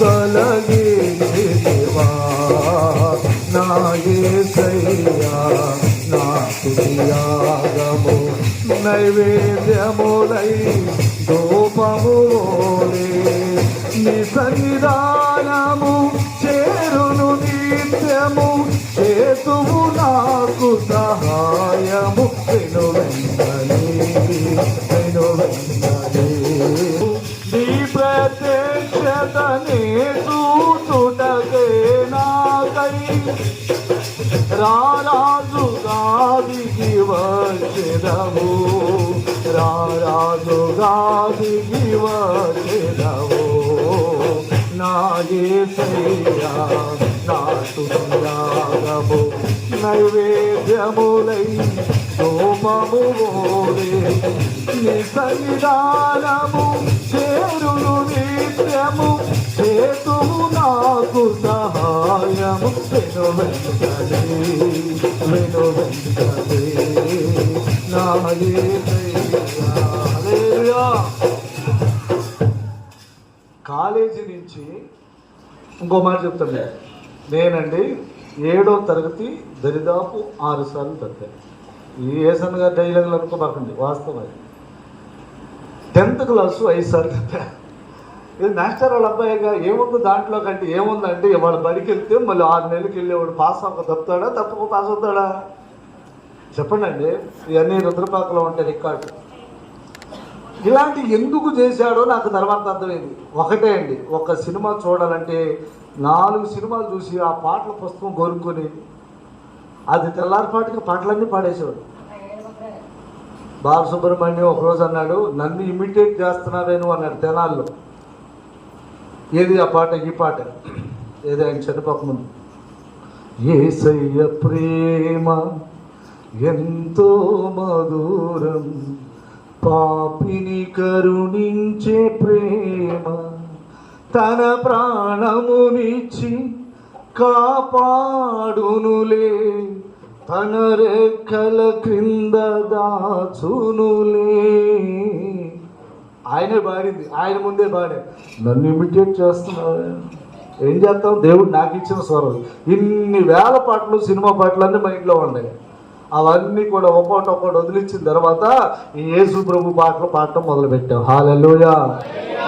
తొలగి దేవా నా నా తుదియాగము నైవేద్యములై దూపములే నీ సన్నిధానము చేరును నిత్యము చేతువు నాకు సహాయము. రారాజు గాదికి వచ్చెదవు రారాజు గాదికి వచ్చెదవు నా యేసయ్యా నా తుయాగము నైవేద్యములై సోమము నీ సన్నిధానము చేరును నిత్యము. చేతుము నాకు సహాయము. వెను వెంటనే వెను వెంటనే. నా కాలేజీ నుంచి ఇంకో మాట చెప్తాను నేనండి ఏడో తరగతి దరిదాపు ఆరు సార్లు తగ్గాను ఈ ఏసన్ గారు డైలాగులు అనుకోబాకండి వాస్తవం టెన్త్ క్లాసు ఐదు సార్లు తగ్గా ఇది మాస్టర్ వాళ్ళ అబ్బాయిగా ఏముంది దాంట్లో కంటే ఏముందంటే ఇవాళ బడికి వెళ్తే మళ్ళీ ఆరు నెలలకి వెళ్ళేవాడు పాస్ అవ్వక తప్పుతాడా? తప్పక పాస్ అవుతాడా? చెప్పండి అండి ఇవన్నీ రుద్రపాకలో ఉంటే రికార్డు. ఇలాంటి ఎందుకు చేశాడో నాకు తర్వాత అర్థమైంది. ఒకటే అండి. ఒక సినిమా చూడాలంటే నాలుగు సినిమాలు చూసి ఆ పాటల పుస్తకం కోరుకొని అది తెల్లారిపాటికి పాటలన్నీ పాడేసేవాడు. బాలసుబ్రహ్మణ్యం ఒకరోజు అన్నాడు నన్ను ఇమిటేట్ చేస్తున్నావేను అన్నాడు తెనాల్లో. ఏది ఆ పాట? ఈ పాట. ఏది? ఆయన చనిపోకముందు ఏసయ్య ప్రేమ ఎంతో మధురం పాపిని కరుణించే ప్రేమ తన ప్రాణమునిచ్చి కాపాడునులే తన రెక్కల క్రింద దాచునులే. ఆయనే పాడింది ఆయన ముందే పాడాడు నన్ను ఇమిటేట్ చేస్తున్నావు? ఏం చేస్తాం దేవుడు నాకు ఇచ్చిన స్వరం. ఇన్ని వేల పాటలు సినిమా పాటలు అన్నీ ఇంట్లో ఉన్నాయి. అవన్నీ కూడా ఒక్కొక్కటి ఒక్కటి వదిలించిన తర్వాత ఈ యేసు ప్రభు పాటలు పాడటం మొదలుపెట్టాం. హాలెలుయా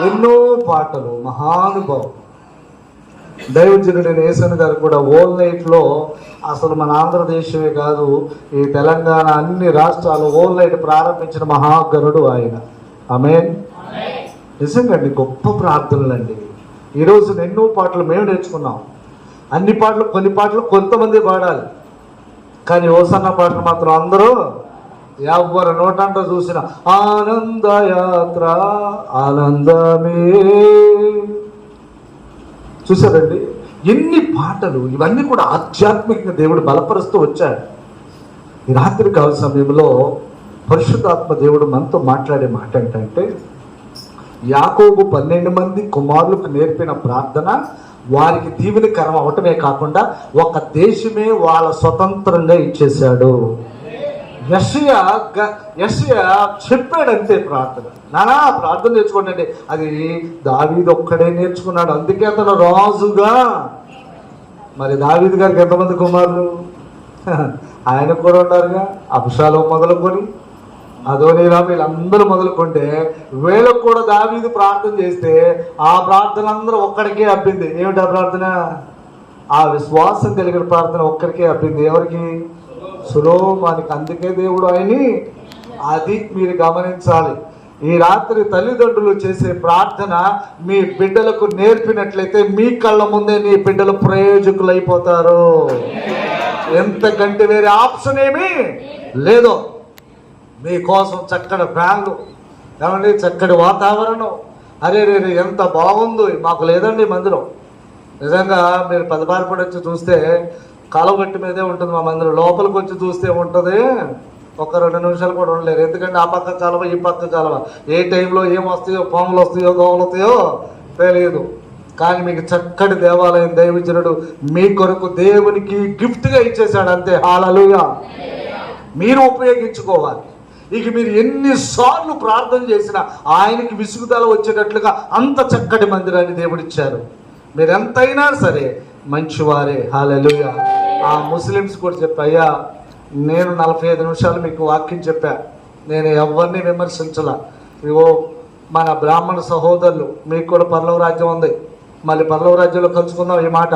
ఎన్నో పాటలు మహానుభావం దైవజనుడు యేసన్ గారు కూడా ఓల్ నైట్లో అసలు మన ఆంధ్రదేశమే కాదు ఈ తెలంగాణ అన్ని రాష్ట్రాలు ఓల్ నైట్ ప్రారంభించిన మహాగరుడు ఆయన. ఆమె నిజంగా అండి గొప్ప ప్రార్థనలండి. ఈరోజు ఎన్నో పాటలు మేము నేర్చుకున్నాం. అన్ని పాటలు కొన్ని పాటలు కొంతమంది పాడాలి. కానీ ఓసన్న పాటలు మాత్రం అందరూ ఎవరు నోటంట చూసిన ఆనంద యాత్ర ఆనందమే. చూసారండి ఎన్ని పాటలు ఇవన్నీ కూడా ఆధ్యాత్మికంగా దేవుడు బలపరుస్తూ వచ్చాడు. ఈ రాత్రి కాల సమయంలో పరిశుద్ధాత్మ దేవుడు మనతో మాట్లాడే మాట ఏంటంటే యాకోబు పన్నెండు మంది కుమారులకు నేర్పిన ప్రార్థన వారికి దీవెనకరం అవటమే కాకుండా ఒక దేశమే వాళ్ళ స్వతంత్రంగా ఇచ్చేశాడు. యషయా గ- చెప్పాడంతే ప్రార్థన. నానా ప్రార్థన నేర్చుకోండి అది దావీదు ఒక్కడే నేర్చుకున్నాడు. అందుకే అతను రాజుగా. మరి దావీది గారికి ఎంతమంది కుమారులు? ఆయన కూడా ఉన్నారుగా. అభిషాలం మొదలుకొని అదోనీరా వీళ్ళందరూ మొదలుకుంటే వీళ్ళకు కూడా దావీదు ప్రార్థన చేస్తే ఆ ప్రార్థన అందరూ ఒక్కడికే అబ్బింది. ఏమిటి ఆ ప్రార్థన? ఆ విశ్వాసం కలిగిన ప్రార్థన ఒక్కరికే అబ్బింది. ఎవరికి? సులోమానికి. అందుకే దేవుడు ఆయన్ని అది మీరు గమనించాలి. ఈ రాత్రి తల్లిదండ్రులు చేసే ప్రార్థన మీ బిడ్డలకు నేర్పినట్లయితే మీ కళ్ళ ముందే నీ బిడ్డలు ప్రయోజకులు అయిపోతారు ఎంతకంటే వేరే ఆప్షన్ ఏమీ లేదో. మీకోసం చక్కటి ఫ్యాన్లు ఏమండి? చక్కటి వాతావరణం. అరే రే ఎంత బాగుందో. మాకు లేదండి మందిరం. నిజంగా మీరు పదపారపడి వచ్చి చూస్తే కలవగట్టి మీదే ఉంటుంది మా మందిరం. లోపలికి వచ్చి చూస్తే ఉంటుంది. ఒక రెండు నిమిషాలు కూడా ఉండలేరు. ఎందుకంటే ఆ పక్క కాలువ ఈ పక్క కాలువ. ఏ టైంలో ఏం వస్తాయో పాములు వస్తాయో దోమలు వస్తాయో తెలియదు. కానీ మీకు చక్కటి దేవాలయం దైవజనుడు మీ కొరకు దేవునికి గిఫ్ట్గా ఇచ్చేశాడు అంతే. హాలలుగా మీరు ఉపయోగించుకోవాలి. ఇక మీరు ఎన్నిసార్లు ప్రార్థన చేసినా ఆయనకి విసుగుదల వచ్చేటట్లుగా అంత చక్కటి మందిరాన్ని దేవుడిచ్చారు. మీరు ఎంతైనా సరే మంచివారే. హాలెలుయ ఆ ముస్లిమ్స్ కూడా చెప్పయ్యా నేను నలభై ఐదు నిమిషాలు మీకు వాక్యం చెప్పా. నేను ఎవరిని విమర్శించలా. ఇవో మన బ్రాహ్మణ సహోదరులు మీకు కూడా పర్లవ రాజ్యం ఉంది. మళ్ళీ పర్లవ రాజ్యంలో కలుసుకుందాం ఈ మాట.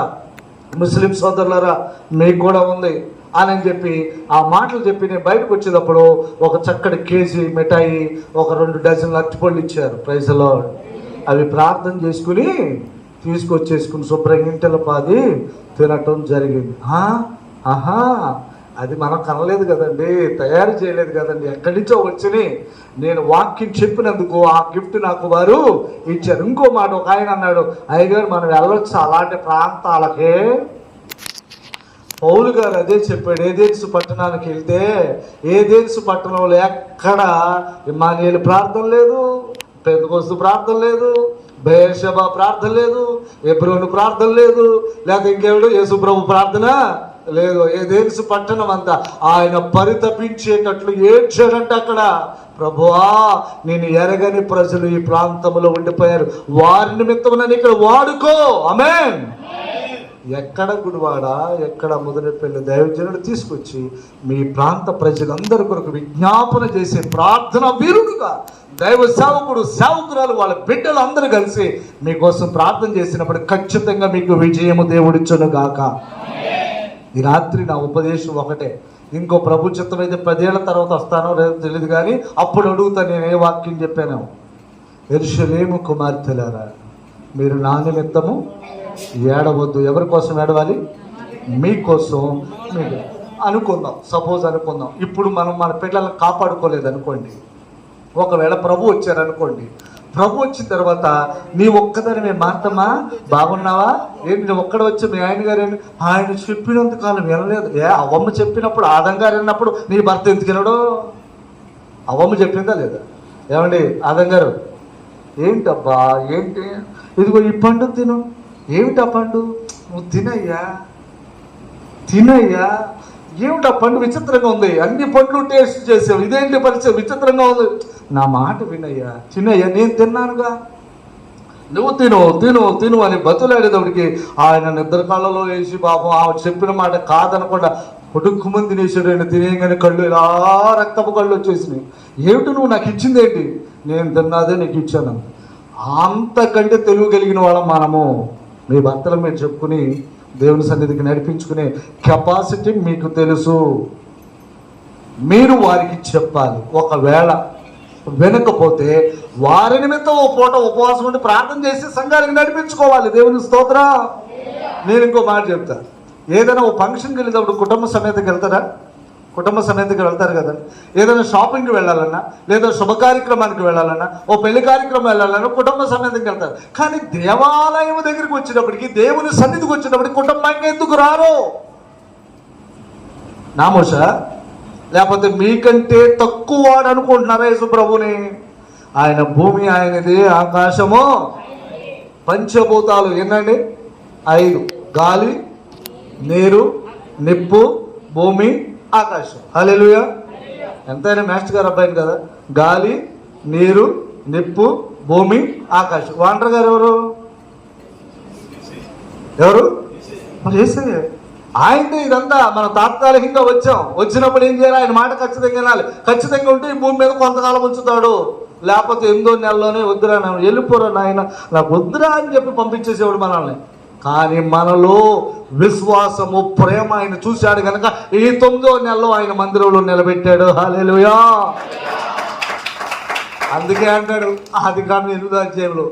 ముస్లిం సోదరులరా మీకు కూడా ఉంది అని చెప్పి ఆ మాటలు చెప్పి నేను బయటకు వచ్చేటప్పుడు ఒక చక్కటి కేజీ మిఠాయి ఒక రెండు డజన్లు అరటిపళ్ళు ఇచ్చారు. ప్రైజ్లో అవి ప్రార్థన చేసుకుని తీసుకొచ్చేసుకుని శుభ్రంగా ఇంటిలో పాది తినటం జరిగింది. ఆహా! అది మనం కనలేదు కదండి తయారు చేయలేదు కదండి. ఎక్కడి నుంచో వచ్చి నేను వాక్యం చెప్పినందుకు ఆ గిఫ్ట్ నాకు వారు ఇచ్చారు. ఇంకో మాట ఒక ఆయన అన్నాడు అయ్యగారు మనం వెళ్ళొచ్చు అలాంటి ప్రాంతాలకే. పౌలు గారు అదే చెప్పాడు ఏదేన్సు పట్టణానికి వెళ్తే ఏదేన్సు పట్టణంలో ఎక్కడ ఇమానియలు ప్రార్థన లేదు పెద్దకొస్తు ప్రార్థన లేదు బేషబా ప్రార్థన లేదు ఎబ్రోను ప్రార్థన లేదు లేకపోతే ఇంకెవడు? యేసుప్రభు ప్రార్థన లేదు ఏదేన్సు పట్టణం అంతా? ఆయన పరితపించేటట్లు ఏడ్చాడంట అక్కడ. ప్రభువా నేను ఎరగని ప్రజలు ఈ ప్రాంతంలో ఉండిపోయారు. వారి నిమిత్తం నన్ను ఇక్కడ వాడుకో. అమేన్ ఎక్కడ గుడివాడ ఎక్కడ మొదలెపెళ్ళి దైవజనుడు తీసుకొచ్చి మీ ప్రాంత ప్రజలందరి కొరకు విజ్ఞాపన చేసే ప్రార్థన వీరుడుగా. దైవ సేవకుడు సేవకురాలు వాళ్ళ బిడ్డలు అందరూ కలిసి మీకోసం ప్రార్థన చేసినప్పుడు ఖచ్చితంగా మీకు విజయము దేవుడిచ్చును గాక. ఈ రాత్రి నా ఉపదేశం ఒకటే. ఇంకో ప్రభు చిత్తం అయితే పదేళ్ళ తర్వాత వస్తానో లేదో తెలియదు కానీ అప్పుడు అడుగుతా నేను ఏ వాక్యం చెప్పాను. ఎరుషలేము కుమార్తెలారా మీరు నా నిమిత్తము ఏడవద్దు. ఎవరి కోసం ఏడవాలి? మీకోసం మీరు అనుకుందాం. సపోజ్ అనుకుందాం. ఇప్పుడు మనం మన పిల్లల్ని కాపాడుకోలేదు అనుకోండి ఒకవేళ ప్రభు వచ్చారనుకోండి. ప్రభు వచ్చిన తర్వాత నీ ఒక్కదాని మాత్రమా బాగున్నావా? ఏంటి నువ్వు ఒక్కడ వచ్చి మీ ఆయన గారు ఆయన చెప్పినంత కాలం వినలేదు. ఏ అవ్వమ్మ చెప్పినప్పుడు ఆదం గారు విన్నప్పుడు నీ భర్త ఎందుకు వినడు? అవ్వమ్మ చెప్పిందా లేదా? ఏమండి ఆదం గారు? ఏంటబ్బా ఏంటి? ఇదిగో ఈ పండు తిను. ఏమిటా పండు? నువ్వు తినయ్యా? తినయ్యా? ఏమిటా పండు? విచిత్రంగా ఉంది. అన్ని పండ్లు టేస్ట్ చేసావు. ఇదేంటి పరిచయం? విచిత్రంగా ఉంది. నా మాట వినయ్యా. చిన్నయ్యా నేను తిన్నానుగా. నువ్వు తిను తిను తిను అని బతులాడేటప్పటికి ఆయన నిద్ర కళ్ళలో వేసి పాపం ఆమె చెప్పిన మాట కాదనకుండా కొడుకుమంది తినేసాడు ఆయన తినేయగానే కళ్ళు ఇలా రక్తపు కళ్ళు వచ్చేసినాయి. ఏమిటి నువ్వు నాకు ఇచ్చింది ఏంటి? నేను తిన్నాదే నీకు ఇచ్చాను. అంతకంటే తెలివి కలిగిన వాళ్ళం మనము. మీ భర్తలు మీరు చెప్పుకుని దేవుని సన్నిధికి నడిపించుకునే కెపాసిటీ మీకు తెలుసు. మీరు వారికి చెప్పాలి. ఒకవేళ వినకపోతే వారి నిమిత్తం ఓ పూట ఉపవాసం ఉండి ప్రార్థన చేసి సంఘానికి నడిపించుకోవాలి. దేవుని స్తోత్ర. నేను ఇంకో మాట చెప్తా. ఏదైనా ఓ ఫంక్షన్కి వెళ్ళేటప్పుడు కుటుంబ సమేతకి వెళ్తారా? కుటుంబ సమేతకి వెళ్తారు కదా. ఏదైనా షాపింగ్కి వెళ్ళాలన్నా లేదా శుభ కార్యక్రమానికి వెళ్ళాలన్నా ఓ పెళ్ళి కార్యక్రమం వెళ్ళాలన్నా కుటుంబ సమేతకి వెళ్తారు. కానీ దేవాలయం దగ్గరికి వచ్చినప్పటికీ దేవుని సన్నిధికి వచ్చినప్పటికి కుటుంబంగా ఎందుకు రారు? నామోష లేకపోతే మీకంటే తక్కువ వాడు అనుకుంటున్నారా యేసు ప్రభుని ఆయన భూమి ఆయనది ఆకాశము. పంచభూతాలు ఎన్నండి? ఐదు. గాలి నీరు నిప్పు భూమి ఆకాశం. హల్లెలూయా. ఎంతైనా మాస్టర్ గారు అబ్బాయిని కదా. గాలి నీరు నిప్పు భూమి ఆకాశం. వాంటర్ గారు ఎవరు? ఎవరు మరి. ఆయనది ఇదంతా మనం తాత్కాలికంగా వచ్చాం. వచ్చినప్పుడు ఏం చేయాలి? ఆయన మాట ఖచ్చితంగా వినాలి. ఖచ్చితంగా ఉంటే ఈ భూమి మీద కొంతకాలం ఉంచుతాడు. లేకపోతే ఎనిమిదో నెలలోనే వద్దురా నాయన వెళ్ళిపోరా నాయన. నాకు వద్దురా అని చెప్పి పంపించేసేవాడు మనల్ని. కానీ మనలో విశ్వాసము ప్రేమ ఆయన చూశాడు కనుక ఈ తొమ్మిదో నెలలో ఆయన మందిరంలో నిలబెట్టాడు. హాలేలుయా అందుకే అంటాడు అది కానీ ఎనిమిదో అధ్యాయంలో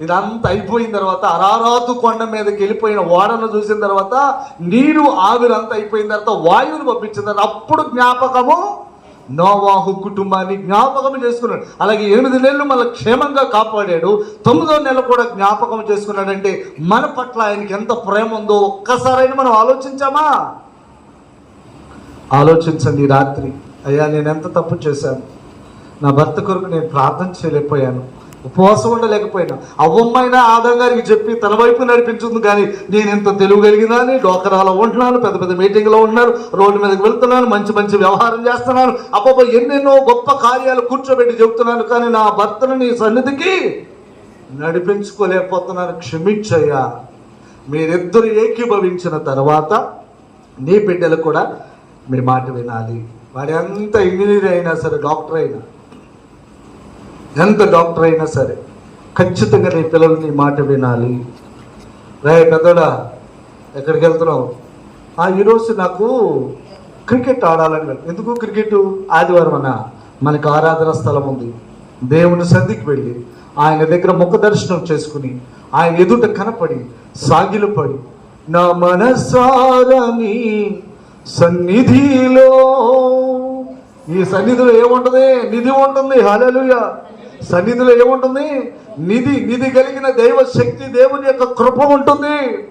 ఇదంతా అయిపోయిన తర్వాత అరారాతు కొండ మీదకి వెళ్ళిపోయిన ఓడను చూసిన తర్వాత నీరు ఆవిరంతా అయిపోయిన తర్వాత వాయువుని పంపించిన తర్వాత అప్పుడు జ్ఞాపకము నోవాహు కుటుంబాన్ని జ్ఞాపకం చేసుకున్నాడు. అలాగే ఎనిమిది నెలలు మన క్షేమంగా కాపాడాడు. తొమ్మిదో నెల కూడా జ్ఞాపకం చేసుకున్నాడంటే మన పట్ల ఆయనకి ఎంత ప్రేమ ఉందో ఒక్కసారైనా మనం ఆలోచించామా? ఆలోచించండి రాత్రి. అయ్యా నేను ఎంత తప్పు చేశాను? నా భర్త కొరకు నేను ప్రార్థన చేయలేకపోయాను. ఉపవాసం ఉండలేకపోయినా అవ్వమ్మైనా ఆదం గారికి చెప్పి తన వైపు నడిపించింది కానీ నేను ఇంత తెలుగు కలిగినాని డోకరాలో ఉంటున్నాను పెద్ద పెద్ద మీటింగ్లో ఉంటున్నాను రోడ్డు మీదకి వెళ్తున్నాను మంచి మంచి వ్యవహారం చేస్తున్నాను. అబ్బాబా ఎన్నెన్నో గొప్ప కార్యాలు కూర్చోబెట్టి చెబుతున్నాను కానీ నా భర్తను నీ సన్నిధికి నడిపించుకోలేకపోతున్నాను. క్షమించయ్యా. మీరిద్దరు ఏకీభవించిన తర్వాత నీ బిడ్డలు కూడా మీ మాట వినాలి. వాడు ఎంత ఇంజనీర్ అయినా సరే డాక్టర్ అయినా ఎంత డాక్టర్ అయినా సరే ఖచ్చితంగా నీ పిల్లలు నీ మాట వినాలి. రే పెద్దడా ఎక్కడికి వెళ్తున్నావు? ఆ ఈరోజు నాకు క్రికెట్ ఆడాలని ఎందుకు క్రికెట్? ఆదివారం అన్న మనకు ఆరాధన స్థలం ఉంది. దేవుని సంధికి వెళ్ళి ఆయన దగ్గర ముఖ దర్శనం చేసుకుని ఆయన ఎదుట కనపడి సాగిలపడి నా మనసారని సన్నిధిలో. ఈ సన్నిధిలో ఏముంటది? నిధి ఉంటుంది. హల్లెలూయా. సన్నిధిలో ఏముంటుంది? నిధి నిధి కలిగిన దైవ శక్తి దేవుని యొక్క కృప ఉంటుంది.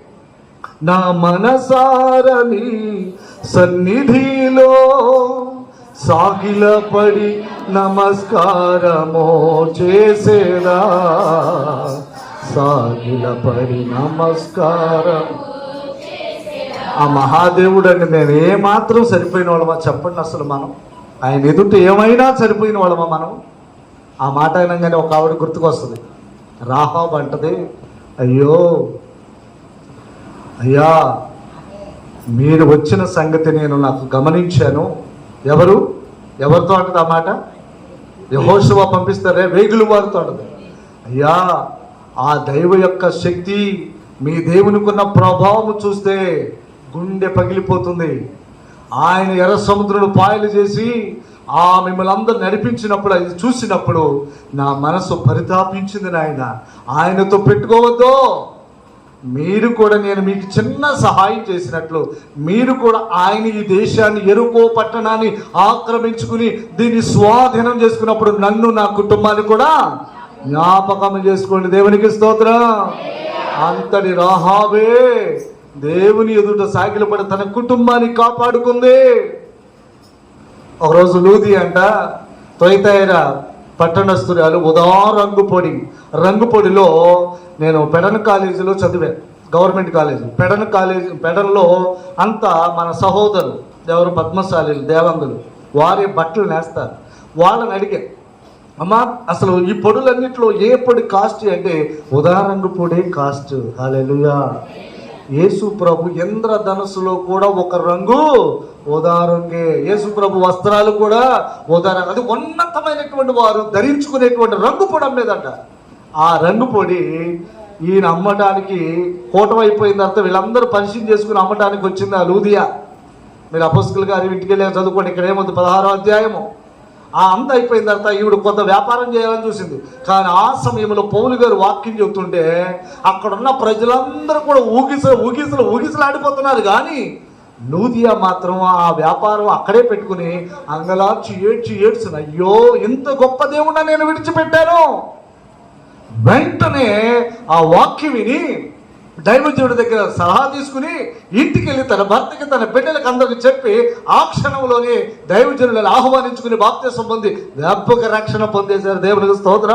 నా మనసారని సన్నిధిలో సాగిలపడి నమస్కారమో చేసేదా సాగిలపడి నమస్కారం. ఆ మహాదేవుడు అండి నేను ఏమాత్రం సరిపోయిన వాళ్ళమా? చెప్పండి అసలు మనం. ఆయన ఎదుట ఏమైనా సరిపోయిన వాళ్ళమా మనం? ఆ మాట అనగానే ఒక ఆవిడ గుర్తుకొస్తుంది. రాహాబ్ అంటది అయ్యో అయ్యా మీరు వచ్చిన సంగతి నేను నాకు గమనించాను. ఎవరు? ఎవరితో అంటది ఆ మాట? యహోశవ పంపిస్తారే వేగులు వారితో అంటది. అయ్యా ఆ దైవ యొక్క శక్తి మీ దేవునికున్న ప్రభావం చూస్తే గుండె పగిలిపోతుంది. ఆయన ఎర్ర సముద్రుడు పాయలు చేసి ఆ మిమ్మల్ని అందరు నడిపించినప్పుడు అది చూసినప్పుడు నా మనసు పరితాపించింది నాయన. ఆయనతో పెట్టుకోవద్దు. మీరు కూడా నేను మీకు చిన్న సహాయం చేసినట్లు మీరు కూడా ఆయన ఈ దేశాన్ని ఎరుకో పట్టణాన్ని ఆక్రమించుకుని దీన్ని స్వాధీనం చేసుకున్నప్పుడు నన్ను నా కుటుంబాన్ని కూడా జ్ఞాపకం చేసుకోండి. దేవునికి స్తోత్రం. అంతటి రాహావే దేవుని ఎదుట సాగిలపడి తన కుటుంబాన్ని కాపాడుకుంది. ఒకరోజు లూది అంట తొయితైర పట్టణస్తురాలు ఉదా రంగు పొడి. రంగు పొడిలో నేను పెడన్ కాలేజీలో చదివాను గవర్నమెంట్ కాలేజీ. పెడన్ కాలేజీ పెడన్లో అంతా మన సహోదరులు ఎవరు పద్మశాలీలు దేవంగులు వారి బట్టలు నేస్తారు. వాళ్ళని అడిగా అమ్మా అసలు ఈ పొడులన్నింటిలో ఏ పొడి కాస్ట్ అంటే ఉదారంగు పొడి కాస్ట్. హాలెలుయా. యేసు ప్రభు ఇంద్రధనుసులో కూడా ఒక రంగు ఉదారంగే యేసు ప్రభు వస్త్రాలు కూడా ఉదారం అది ఉన్నతమైనటువంటి వారు ధరించుకునేటువంటి రంగు పొడి అమ్మేదంట ఆ రంగు పొడి ఈయన అమ్మటానికి కూటమైపోయిన తర్వాత వీళ్ళందరూ పరిశీలి చేసుకుని అమ్మటానికి వచ్చింది ఆ లూదియా. మీరు అపస్కులు గారి ఇంటికి వెళ్ళి చదువుకోండి. ఇక్కడ ఏముంది? పదహారో అధ్యాయము. ఆ అంత అయిపోయిన తర్వాత ఈవిడ కొంత వ్యాపారం చేయాలని చూసింది. కానీ ఆ సమయంలో పౌలు గారు వాక్యం చెబుతుంటే అక్కడున్న ప్రజలందరూ కూడా ఊగిస ఊగిసలు ఊగిసలాడిపోతున్నారు కానీ నూదియా మాత్రం ఆ వ్యాపారం అక్కడే పెట్టుకుని అంగలార్చి ఏడ్చి ఏడ్చిన అయ్యో ఇంత గొప్ప దేవుణ్ణి నేను విడిచిపెట్టాను. వెంటనే ఆ వాక్యం విని దైవజనుడి దగ్గర సలహా తీసుకుని ఇంటికి వెళ్ళి తన భర్తకి తన బిడ్డలకు అందరికి చెప్పి ఆ క్షణంలోనే దైవజనులను ఆహ్వానించుకుని బాప్తీసం పొంది వ్యాపక రక్షణ పొందేశారు. దేవునికి స్తోత్ర.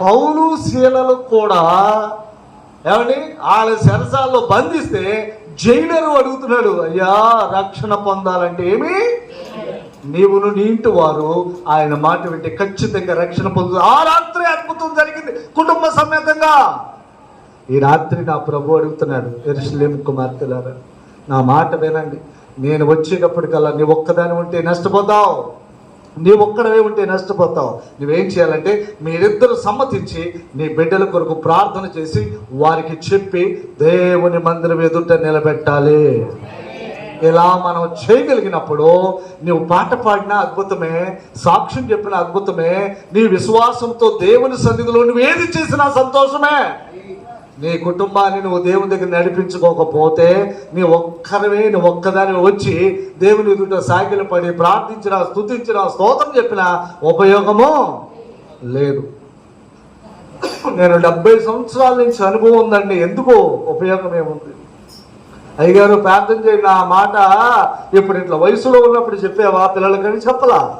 పౌలు శీలలు కూడా ఏమండి? వాళ్ళ శరసాల్లో బంధిస్తే జైలరు అడుగుతున్నాడు. అయ్యా రక్షణ పొందాలంటే ఏమి? నీవును నీ ఇంటి వారు ఆయన మాట వింటే ఖచ్చితంగా రక్షణ పొందుతుంది ఆ రాత్రి అద్భుతం జరిగింది. కుటుంబ సమేతంగా. ఈ రాత్రి నా ప్రభు అడుగుతున్నాడు ఎరుసలేం కుమార్తెలారా నా మాట వినండి. నేను వచ్చేటప్పటికల్లా నీ ఒక్కదాని ఉంటే నష్టపోతావు. నీ ఒక్కడవే ఉంటే నష్టపోతావు. నువ్వేం చేయాలంటే మీరిద్దరు సమ్మతించి నీ బిడ్డల కొరకు ప్రార్థన చేసి వారికి చెప్పి దేవుని మందిరం ఎదుట నిలబెట్టాలి. ఇలా మనం చేయగలిగినప్పుడు నువ్వు పాట పాడిన అద్భుతమే సాక్ష్యం చెప్పిన అద్భుతమే నీ విశ్వాసంతో దేవుని సన్నిధిలో నువ్వు ఏది చేసినా సంతోషమే. నీ కుటుంబాన్ని నువ్వు దేవుని దగ్గర నడిపించుకోకపోతే నీ ఒక్కరివే నువ్వు ఒక్కదాని వచ్చి దేవుని ఎదుట సాగిలు పడి ప్రార్థించిన స్తుతించిన స్తోత్రం చెప్పిన ఉపయోగము లేదు. నేను డెబ్బై సంవత్సరాల నుంచి అనుభవం ఉందండి. ఎందుకు ఉపయోగం ఏముంది? అయ్యగారు ప్రార్థన చేయండి. ఆ మాట ఇప్పుడు ఇట్లా వయసులో ఉన్నప్పుడు చెప్పేవా? పిల్లలకని చెప్పలా?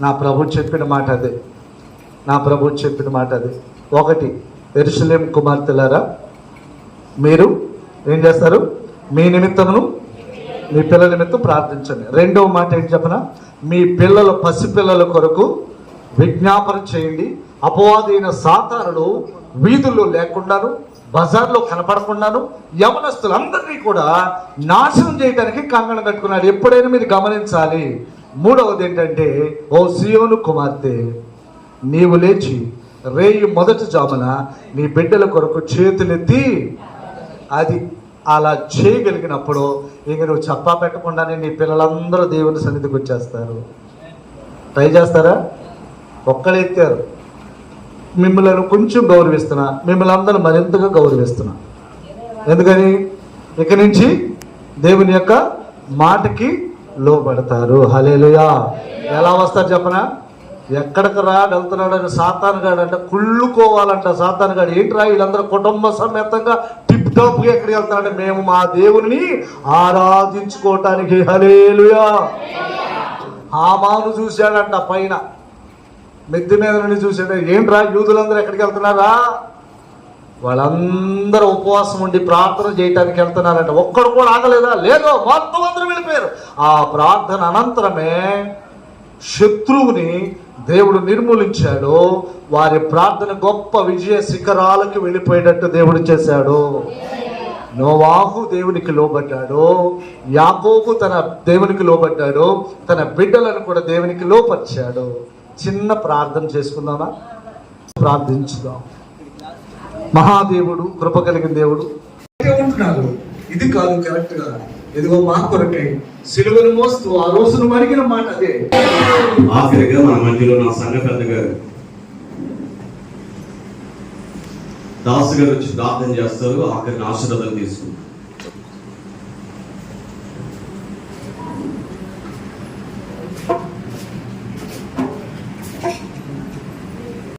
నా ప్రభు చెప్పిన మాట అదే. నా ప్రభు చెప్పిన మాట అది. ఒకటి ఎరుసలేం కుమార్తెలారా? మీరు ఏం చేస్తారు? మీ నిమిత్తమును మీ పిల్లల నిమిత్తం ప్రార్థించండి. రెండవ మాట ఏంటి చెప్పన? మీ పిల్లల పసిపిల్లల కొరకు విజ్ఞాపన చేయండి. అపవాదైన సాతానుడు వీధుల్లో లేకుండాను బజార్లో కనపడకుండాను యవనస్తులందరినీ కూడా నాశనం చేయడానికి కంగణం కట్టుకున్నాడు. ఎప్పుడైనా మీరు గమనించాలి. మూడవది ఏంటంటే ఓ సియోను కుమార్తె నీవు లేచి రేయి మొదటి జామున నీ బిడ్డల కొరకు చేతులెత్తి అది అలా చేయగలిగినప్పుడు ఇంక నువ్వు చెప్పా పెట్టకుండానే నీ పిల్లలందరూ దేవుని సన్నిధికి వచ్చేస్తారు. ట్రై చేస్తారా? ఒక్కడే ఎత్తారు. మిమ్మల్ని కొంచెం గౌరవిస్తున్నా మిమ్మల్ని అందరూ మరింతగా గౌరవిస్తున్నా. ఎందుకని? ఇక నుంచి దేవుని యొక్క మాటకి లోబడతారు. హలేలుయా ఎలా వస్తారు చెప్పనా? ఎక్కడికి రా వెళ్తున్నాడు అని సాతాను గాడు అంటే కుళ్ళుకోవాలంట సాతానుగాడు. ఏంట్రా వీళ్ళందరూ కుటుంబ సమేతంగా టిప్ టాప్గా ఎక్కడికి వెళ్తున్నాడు మేము మా దేవుని ఆరాధించుకోవటానికి హలేలుయా హామాను చూశాడంట పైన. మిద్ది మీద నుండి చూసాడు ఏంట్రా యూదులందరూ ఎక్కడికి వెళ్తున్నారా? వాళ్ళందరూ ఉపవాసం ఉండి ప్రార్థన చేయటానికి వెళ్తున్నారంట. ఒక్కడు కూడా ఆగలేదా? లేదో మొత్తం అందరూ వెళ్ళిపోయారు ఆ ప్రార్థన అనంతరమే శత్రువుని దేవుడు నిర్మూలించాడు. వారి ప్రార్థన గొప్ప విజయ శిఖరాలకు వెళ్ళిపోయేటట్టు దేవుడు చేశాడు. నోవాహు దేవునికి లోబడ్డాడు. యాకోబు తన దేవునికి లోబడ్డాడు. తన బిడ్డలను కూడా దేవునికి లోపరిచాడు చిన్న ప్రార్థన చేసుకుందామా? ప్రార్థించుదాం. మహాదేవుడు కృప కలిగిన దేవుడు. ఇది కాదు కరెక్ట్గా ఇదిగో మా కొరకై సిలువను మోస్తూ ఆ రోజును మరిగిన మాట అదే. ఆఖరిగా మన మధ్యలో నా సంఘ పెద్ద గారు దాసు గారు వచ్చి ప్రార్థన చేస్తారు ఆఖరిని ఆశీర్వాదం తీసుకుంటారు.